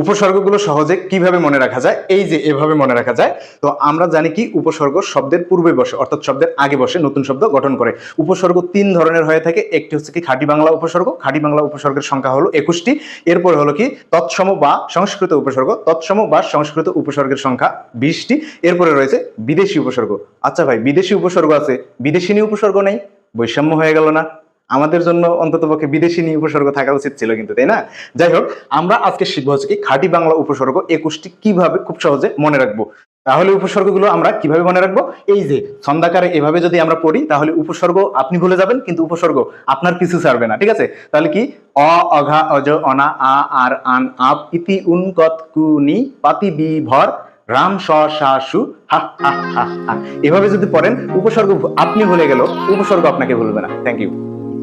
উপসর্গগুলো সহজে কীভাবে মনে রাখা যায়? এই যে এভাবে মনে রাখা যায়, তো আমরা জানি কি উপসর্গ শব্দের পূর্বে বসে, অর্থাৎ শব্দের আগে বসে নতুন শব্দ গঠন করে। উপসর্গ তিন ধরনের হয়ে থাকে, একটি হচ্ছে কি খাঁটি বাংলা উপসর্গ, খাঁটি বাংলা উপসর্গের সংখ্যা হলো একুশটি। এরপরে হলো কি তৎসম বা সংস্কৃত উপসর্গ, তৎসম বা সংস্কৃত উপসর্গের সংখ্যা বিশটি। এরপরে রয়েছে বিদেশি উপসর্গ। আচ্ছা ভাই, বিদেশি উপসর্গ আছে, বিদেশিনী উপসর্গ নেই, বৈষম্য হয়ে গেল না। আমাদের জন্য অন্ততপক্ষে বিদেশি নিয়ে উপসর্গ থাকা উচিত ছিল কিন্তু, তাই না? যাই হোক, আমরা আজকে শিখব হচ্ছে কি খাঁটি বাংলা উপসর্গ একুশটি কীভাবে খুব সহজে মনে রাখব। তাহলে উপসর্গগুলো আমরা কীভাবে মনে রাখব? এই যে ছন্দাকারে এভাবে যদি আমরা পড়ি, তাহলে উপসর্গ আপনি ভুলে যাবেন, কিন্তু উপসর্গ আপনার পিছু ছাড়বে না, ঠিক আছে? তাহলে কি? অ, অঘা, অজ, অনা, আ, আর, আন, আপ, ইতি, উন, কত কুনি পাতি, বি, ভর, রাম, স, সা, সু, হা হা হা হা। এভাবে যদি পড়েন, উপসর্গ আপনি ভুলে গেল উপসর্গ আপনাকে ভুলবে না। Thank you